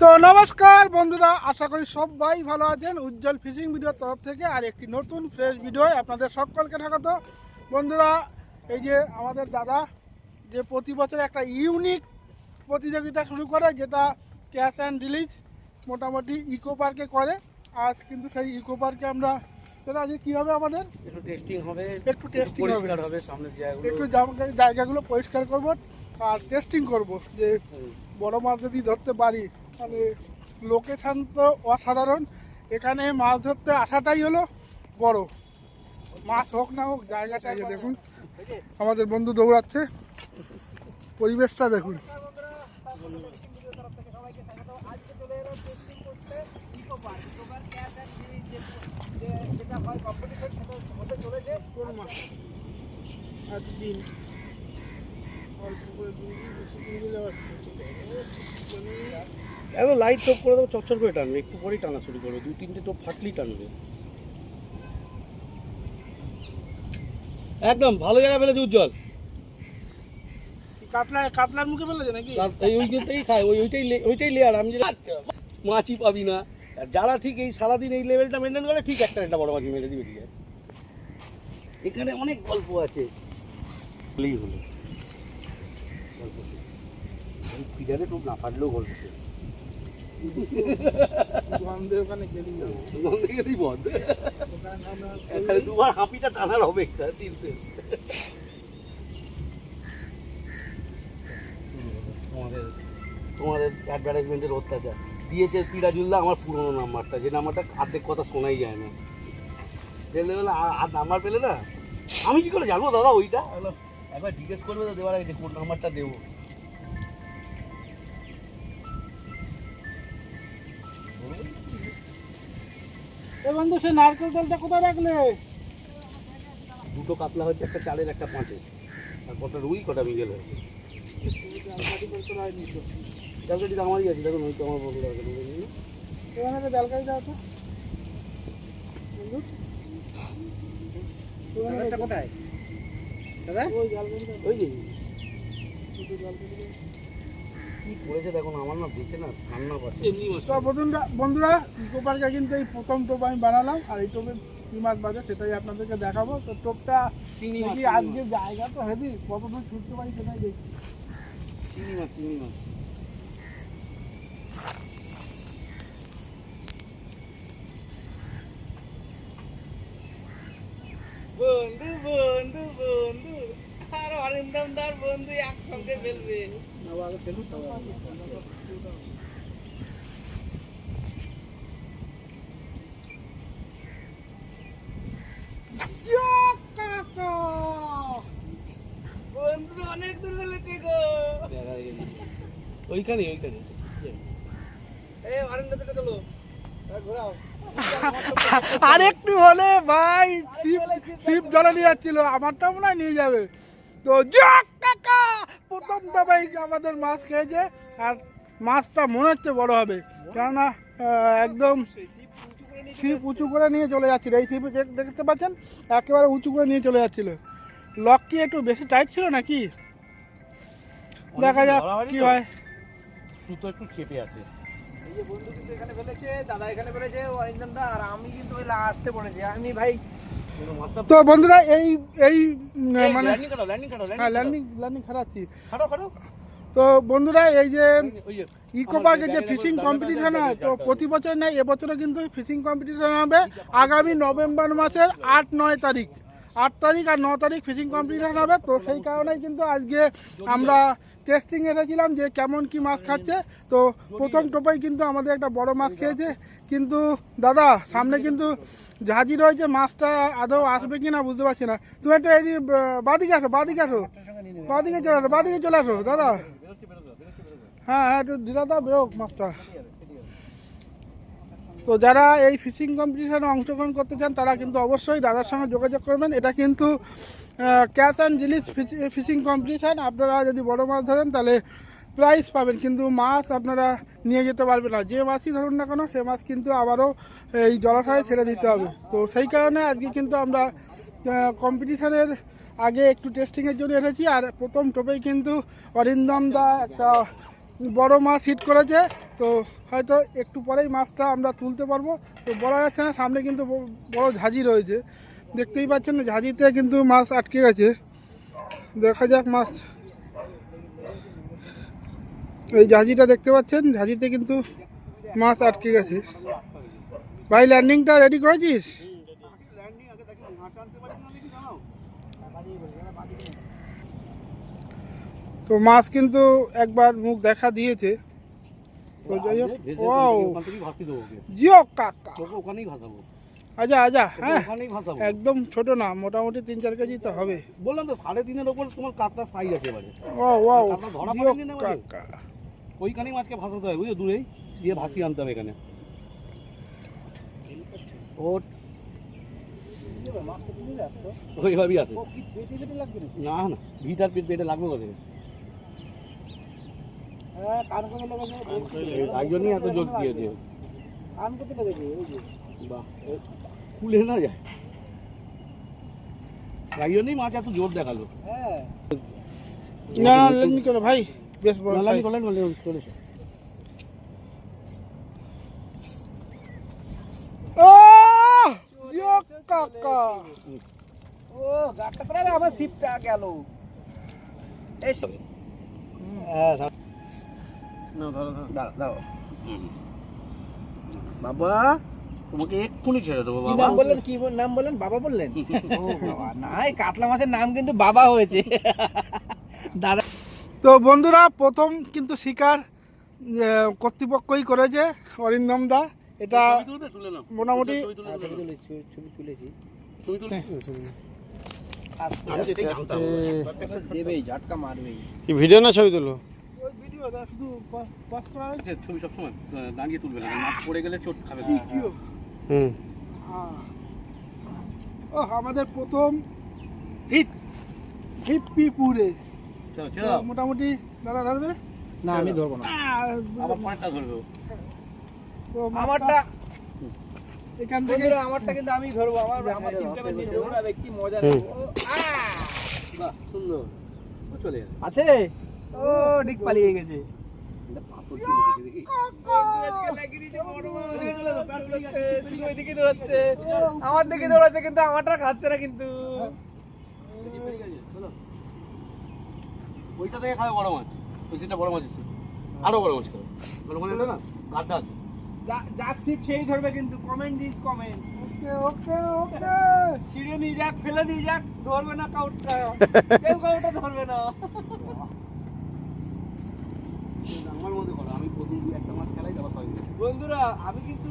তো নমস্কার বন্ধুরা আশা করি সবাই ভালো আছেন। উজ্জ্বল ফিশিং ভিডিওর তরফ থেকে আর একটি নতুন ফ্রেশ ভিডিও আপনাদের সকলকে স্বাগত। বন্ধুরা এই যে আমাদের দাদা যে প্রতি বছর একটা ইউনিক প্রতিযোগিতা শুরু করে যেটা ক্যাশ অ্যান্ড রিলিজ মোটামুটি ইকো পার্কে করে। আজ কিন্তু সেই ইকো পার্কে আমরা দাদা আজকে কী হবে আমাদের? একটু টেস্টিং হবে একটু testing হবে। পরিষ্কার হবে সামনের জায়গাগুলো। একটু জায়গাগুলো পরিষ্কার করব আর টেস্টিং করব। যে। বড় মাছ যদি ধরতে পারি মানে লোকেশান তো অসাধারণ। এখানে মাছ ধরতে আসাটাই হলো বড়। মাছ হোক না হোক জায়গাটা দেখুন আমাদের বন্ধু দৌড়াচ্ছে। পরিবেশটা দেখুন। অল্প করে একদম লাইট টোপ করে দেবো চচ্চর করে টানবে একটু পরেই টানা শুরু করবে দু তিনটে টোপ ফাটলেই টানবে। একদম ভালো জায়গা ফেলেছে উজ্জ্বল। কাতলা কাতলার মুখে ফেলেছে নাকি? তার- এই ওইটাই খায় ওই ওইটাই ওইটাই লেয়ার আমি যেটা মাছই পাবি না। যারা ঠিক এই সারাদিন এই লেভেলটা মেনটেন করে ঠিক একটা একটা বড় মাছ মেরে দিবে এখানে অনেক গল্প আছে। হলো। গল্প ফিডারে টোপ না ফাটলেও গল্প শেষ হাঁপিটা টানার তোমাদের তোমাদের অ্যাডভার্টাইজমেন্টের অত্যাচার। দিয়েছে পিরাজুল্লাহ আমার পুরোনো নাম্বারটা, যে নাম্বারটা অর্ধেক কথা শোনাই যায় না। পেলে আর নাম্বার পেলে না? আমি কি করে জানব দাদা ওইটা? একবার জিজ্ঞেস করবে তো দেওয়ার আগে কোন নাম্বারটা দেবো। এ বন্ধু সে নারকেল তেলটা কোথায় রাখলে? দুটো কাতলা হচ্ছে একটা চালের একটা পাঁচে। আর কটা রুই কটা মিগেল হয়েছে। জালকাটি তো আমারই আছে দেখুন ওই তো আমার বন্ধুরা আছে। এখানে একটা দাও তো। বন্ধু। কোথায়? দাদা? ওই জালকাইটা ওই যে। কি করেছে দেখুন আমার না দেখে না ঠান্ডা পাচ্ছে। তো বন্ধুরা বন্ধুরা ইকো পার্কে কিন্তু এই প্রথম টোপ আমি বানালাম আর এই টোপে কি মাছ বাজে সেটাই আপনাদেরকে দেখাবো। তো টোপটা দেখি আজকে জায়গা তো হেভি কত দূর ছুটতে পারি সেটাই দেখি চিংড়ি মাছ চিংড়ি মাছ। বন্ধু বন্ধু বন্ধু। আর অরিন্দমদার বন্ধু একসঙ্গে ফেলবে বন্ধু অনেক দূর ফেলেছে গো। ওইখানে ওইখানে এ অরিন্দম থেকে চলো ঘোরাও। আর একটু হলে ভাই শিব জলে নিয়ে যাচ্ছিল। আমারটা মনে হয় নিয়ে যাবে। তো যাক কাকা প্রথম ভাই আমাদের মাছ খেয়েছে আর মাছটা মনে হচ্ছে বড় হবে। কেননা একদম ছিপ উঁচু করে নিয়ে চলে যাচ্ছিল। এই দেখ- দেখতে পাচ্ছেন একেবারে উঁচু করে নিয়ে চলে যাচ্ছিল। লক কি একটু বেশি টাইট ছিল নাকি? দেখা যাক কি হয়। সুতো একটু চেপে আছে। এই যে বন্ধু কিন্তু এখানে ফেলেছে দাদা এখানে ফেলেছে দা আর আমি কিন্তু ওই লাস্টে পড়েছি। আমি ভাই তো বন্ধুরা এই এই মানে হ্যাঁ ল্যান্ডিং ল্যান্ডিং খারাচ্ছি তো বন্ধুরা এই যে ইকো পার্কে যে ফিশিং কম্পিটিশন হয় তো প্রতি বছর নেই এবছরও কিন্তু ফিশিং কম্পিটিশন হবে। আগামী নভেম্বর মাসের আট নয় তারিখ। আট তারিখ আর ন তারিখ ফিশিং কম্পিটিশন হবে তো সেই কারণেই কিন্তু আজকে আমরা টেস্টিং এসেছিলাম যে কেমন কি মাছ খাচ্ছে। তো প্রথম টোপাই কিন্তু আমাদের একটা বড় মাছ খেয়েছে। কিন্তু দাদা, সামনে কিন্তু জাহাজি রয়েছে, মাছটা আদৌ আসবে কি না বুঝতে পারছি না। তুমি একটা এই বাদিকে আসো বাদিকে আসো। বাদিকে চলে আসো, বাদিকে চলে আসো, দাদা। হ্যাঁ হ্যাঁ একটু দিদা বেরোক মাছটা। তো যারা এই ফিশিং কম্পিটিশনে অংশগ্রহণ করতে চান, তারা কিন্তু অবশ্যই দাদার সঙ্গে যোগাযোগ করবেন। এটা কিন্তু cash and release fishing competition আপনারা যদি বড় মাছ ধরেন তাহলে প্রাইজ পাবেন, কিন্তু মাছ আপনারা নিয়ে যেতে পারবেন না। যে মাছই ধরুন না কেন, সে মাছ কিন্তু আবারও এই জলাশয়ে ছেড়ে দিতে হবে। তো সেই কারণে আজকে কিন্তু আমরা কম্পিটিশানের আগে একটু টেস্টিংয়ের জন্য এসেছি, আর প্রথম টোপেই কিন্তু অরিন্দম দা একটা বড় মাছ হিট করেছে। তো হয়তো একটু পরেই মাছটা আমরা তুলতে পারব। তো বলা যাচ্ছে না, সামনে কিন্তু বড় ঝাঁঝি রয়েছে। দেখতেই পাচ্ছেন ঝাঁঝিতে কিন্তু মাছ আটকে গেছে। দেখা যাক মাছ। এই ঝাঁঝিটা দেখতে পাচ্ছেন ঝাঁঝিতে কিন্তু মাছ আটকে গেছে। ভাই ল্যান্ডিংটা রেডি করেছিস? তো মাছ কিন্তু একবার মুখ দেখা দিয়েছে। তো যাই হোক জিও কাকা। ওখানেই ভাসাবো। আজা আজা তোকে হ্যাঁ। একদম ছোট না মোটামুটি তিন চার কেজি তো হবে। বললাম তো সাড়ে তিনের ওপর তোমার কাতলার সাইজ আছে এবারে। ও ওয়াও ধরা পড়েনি না ওইখানেই মাছকে ভাসাতে হয় বুঝছ দূরেই। দিয়ে ভাসিয়ে আনতে হবে এখানে। ওইভাবেই আছে। না না ভিটার পেট পেটে লাগবে কোথায়? তাই জন্যই এত জোর দিয়েছে বাহ। খুলে না যায়। তাই জন্যই মাছ এত জোর দেখাল। না লেননি কেন ভাই বেশ বড় size। করলেন বলে চলেছে ও জিও কাকা। ও গাটটা প্রায় আমার সিপটা গেল। এই হ্যাঁ না ধরো ধরো। দাঁড়া দাঁড়াও। বাবা। তোমাকে এক্ষুনি ছেড়ে দেবো বাবা। নাম বললেন? কি নাম বললেন? বাবা বললেন? ও বাবা না এই কাতলা মাছের নাম কিন্তু বাবা হয়েছে। দাদা তো বন্ধুরা প্রথম কিন্তু শিকার কর্তৃপক্ষই করেছে অরিন্দম দা। এটা মোটামুটি ছবি তুলে ছবি। তুলেছি। ভিডিও না ছবি তুলো? ভিডিও দা শুধু পাস করা হয়েছে। আচ্ছা, ছবি সবসময় দাঁড়িয়ে তুলবে না মাছ পড়ে গেলে চোট খাবে। ও আমাদের প্রথম হিট দাও মোটামুটি দাদা ধরবে? না আমি ধরবো না। আহ, পাঁচটা ধরবে আমারটা এখান থেকে আমারটা কিন্তু আমি ধরবো। আমার আমার সিমটা বের নিয়ে দৌড়াবে কি মজা নেব। বাহ সুন্দর। ও চলে গেছে আছে? ও ঠিক পালিয়ে গেছে। আমার দিকে দৌড়াচ্ছে কিন্তু আমারটা খাচ্ছে না কিন্তু। ওইটা থেকে খাবে বড় মাছ। ওই সেটা বড় মাছ এসে আরও বড় মাছ খাবে। বড় মাছ না গাড্ডা আছে যা- যার সিপ সেই ধরবে কিন্তু। Comment this comment okay okay okay. ছিঁড়ে নিয়ে যাক ফেলে নিয়ে যাক। ধরবে না কাউটটা কেউ কাউটা ধরবে না আমার মধ্যে করো আমি প্রথম দুই একটা মাছ খেলাই তারপর সবাই মিলে। বন্ধুরা আমি কিন্তু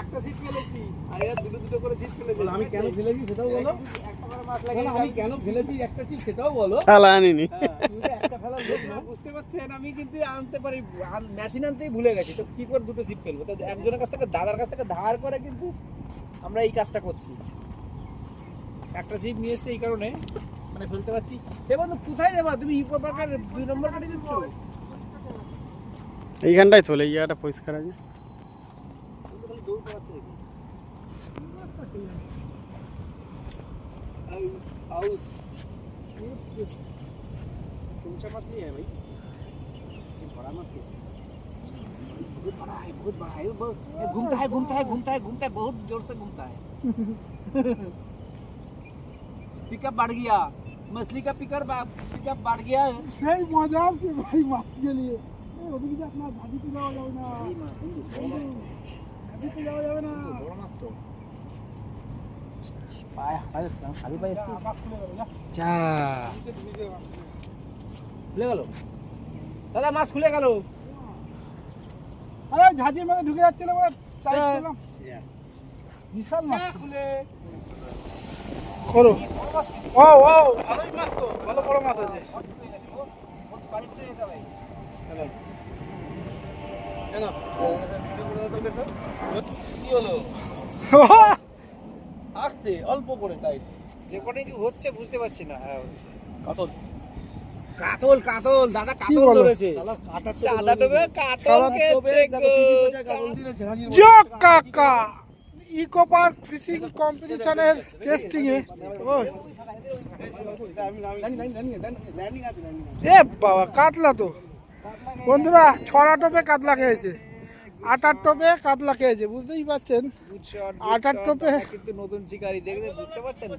একটা সিপ ফেলেছি আর এরা দুটো দুটো করে সিপ ফেলেছে। বলো, আমি কেন ফেলেছি সেটাও বলো। একটা করে মাছ বলো, আমি কেন ফেলেছি একটা সেটাও বলো। খেলা আনিনি। হ্যাঁ। একটা বুঝতে পারছেন? আমি কিন্তু আনতে পারি মেশিন আনতেই ভুলে গেছি। তো কি করে দুটো ফেলব? তো একজনের কাছ থেকে দাদার কাছ থেকে ধার করে কিন্তু আমরা এই কাজটা করছি। একটা সিপ নিয়ে এসছে এই কারণে মানে ফেলতে পারছি। এ বন্ধু কোথায় যাবা তুমি ইকো পার্কের দুই নম্বর কাটি দিচ্ছ? এইখানটাই তোলে এই জায়গাটা পরিষ্কার আছে। हाउस कौन सा मछली है भाई ये बड़ा मछली बहुत बड़ा है बहुत बड़ा है ये बहुत- ये घूमता है घूमता है घूमता है घूमता है बहुत जोर से घूमता है पिकअप बढ़ गया मछली का पिकअप पिकअप बढ़ गया है সেই মজা আছে ভাই মাছকে নিয়ে এই ওদিকে যাস না ঝাঁঝিতে যাওয়া যাবে না যাওয়া যাবে না। বড় মাছ তো। পায়ে হাত দিলাম খালি খুলে গেল? দাদা মাছ খুলে গেল। আরে ঝাঁঝির মধ্যে ঢুকে যাচ্ছিল চাইছিলাম হ্যাঁ। বিশাল মাছ। খুলে। করো। ও ও ভালোই মাছ তো। ভালো বড় মাছ আছে। হ্যাঁ। কি হলো আসতে অল্প করে টাইট। রেকর্ডিং কি হচ্ছে বুঝতে পারছি না হ্যাঁ হচ্ছে। কত কাতল কাতল দাদা কাতল ধরেছে। সাদা ডোবে কাতল। জো কাকা! ইকো পার্ক ফিশিং কম্পিটিশনের টেস্টিং এ। এ বাবা কাতলা তো। বন্ধুরা ছড়া টোপে কাতলা খেয়েছে। আটার টোপে কাতলা খেয়েছে বুঝতেই পারছেন? আটার টোপে- কিন্তু নতুন শিকারি দেখলে বুঝতে পারছেন?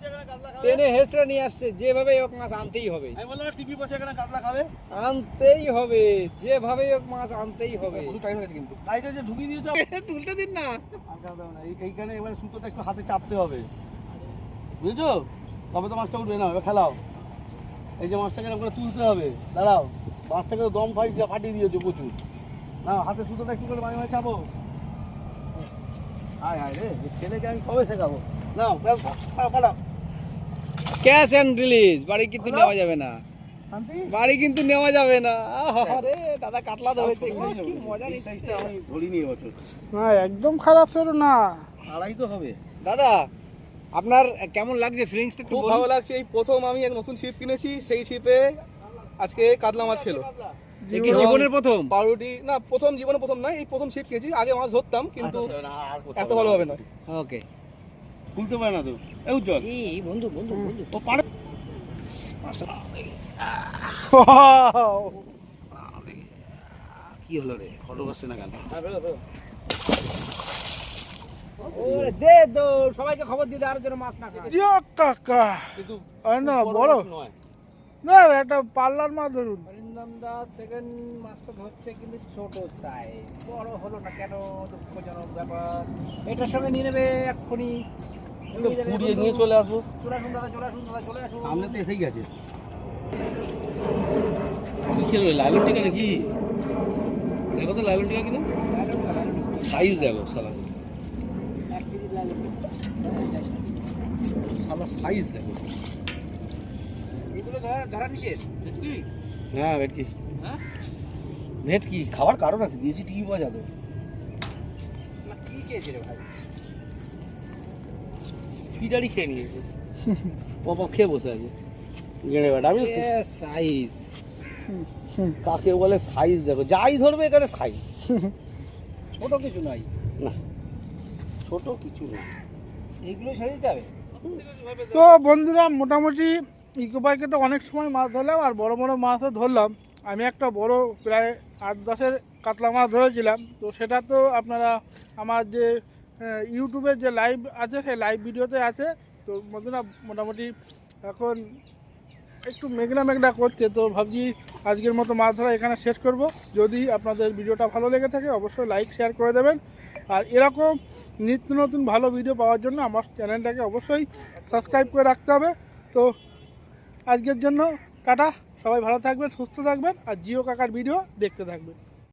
টেনে হেসরা নিয়ে আসছে যেভাবে হোক মাছ আনতেই হবে। টিভি পাশে এখানে কাতলা খাবে। আনতেই হবে যেভাবে হোক মাছ আনতেই হবে। টাইম হয়েছে কিন্তু। লাইটে যে ঢুকিয়ে দিয়েছ? তুলতে দিন না। এইখানে এবার সুতোটা একটু হাতে চাপতে হবে। বুঝেছ? তবে তো মাছটা উঠবে না এবার খেলাও। এই যে মাছটাকে এরকম করে তুলতে হবে। দাঁড়াও মাছটাকে দম ফাটিয়ে ফাটিয়ে দিয়েছ প্রচুর। হাতে সুতোটা একটু করে মাঝে মাঝে চাপো হায় হায় রে ছেলেকে আমি কবে শেখাবো? না পাঠাও ক্যাশ অ্যান্ড রিলিজ বাড়ি কিন্তু নেওয়া যাবে না। বাড়ি কিন্তু নেওয়া যাবে না। আরে দাদা কাতলা ধরেছে কি মজা সাইজটা আমি ধরিনি এবছর না একদম খারাপ ছিল না। আড়াই তো হবে। দাদা আপনার কেমন লাগছে? ফিলিংসটা একটু খুব ভালো লাগছে। এই প্রথম আমি এক নতুন ছিপ কিনেছি সেই ছিপে আজকে কাতলা মাছ খেলো। কি জীবনের প্রথম? পাউরুটি না প্রথম জীবনে প্রথম নয় এই প্রথম ছিপ কিনেছি আগে মাছ ধরতাম কিন্তু এত ভালো হবে না। ওকে। খুলতে পারে না তো। এই উজ্জ্বল। এই বন্ধু বন্ধু বন্ধু। ও পারে কি হলো রে? ফটো করছে না কেন? দে দো সবাইকে খবর দিয়ে দে আর যেন মাছ না খায়। কাকা। কিন্তু না বড়। নয়। না একটা পাল্লার মাছ ধরুন। অরিন্দম দা সেকেন্ড মাছটা ধরছে কিন্তু ছোট সাইজ বড় হলো না কেন? দুঃখজনক ব্যাপার। এটার সঙ্গে নিয়ে নেবে এক্ষুনি। পুড়িয়ে নিয়ে চলে আসো চলে আসুন দাদা চলে আসুন দাদা চলে আসুন। সামনে তো এসেই গেছে। কি খেলো লালন টিকা নাকি? দেখো তো লালন টিকা কিনা। সাইজ দেখো সালা। সালা সাইজ দেখো। ধরা হ্যাঁ ভেটকি? ভেটকি। খাবার কারণ আছে দিয়েছি টিভি পাওয়া যাবে। না, কি খেয়েছে রে ভাই? ফিডারি খেয়ে নিয়েছে। পপ খেয়ে বসে আছে। গেড়ে বেটা আমি সাইজ? কাকে বলে সাইজ দেখো যাই ধরবে এখানে সাইজ। ছোট কিছু নয় না। ছোট কিছু না। এইগুলো ছেড়ে দিতে তো বন্ধুরা মোটামুটি ইকো পার্কে তো অনেক সময় মাছ ধরলাম আর বড় বড় মাছও ধরলাম। আমি একটা বড় প্রায় আট দশের কাতলা মাছ ধরেছিলাম। তো সেটা তো আপনারা আমার যে আহ, ইউটিউবের যে লাইভ আছে সেই লাইভ ভিডিওতে আছে। তো বন্ধুরা মোটামুটি এখন একটু মেঘনা মেঘনা করছে তো ভাবছি আজকের মতো মাছ ধরা এখানে শেষ করব। যদি আপনাদের ভিডিওটা ভালো লেগে থাকে অবশ্যই লাইক শেয়ার করে দেবেন। আর এরকম নিত্য নতুন ভালো ভিডিও পাওয়ার জন্য আমার চ্যানেলটাকে অবশ্যই সাবস্ক্রাইব করে রাখতে হবে। তো আজকের জন্য টাটা। সবাই ভালো থাকবেন সুস্থ থাকবেন আর জিও কাকার ভিডিও দেখতে থাকবেন।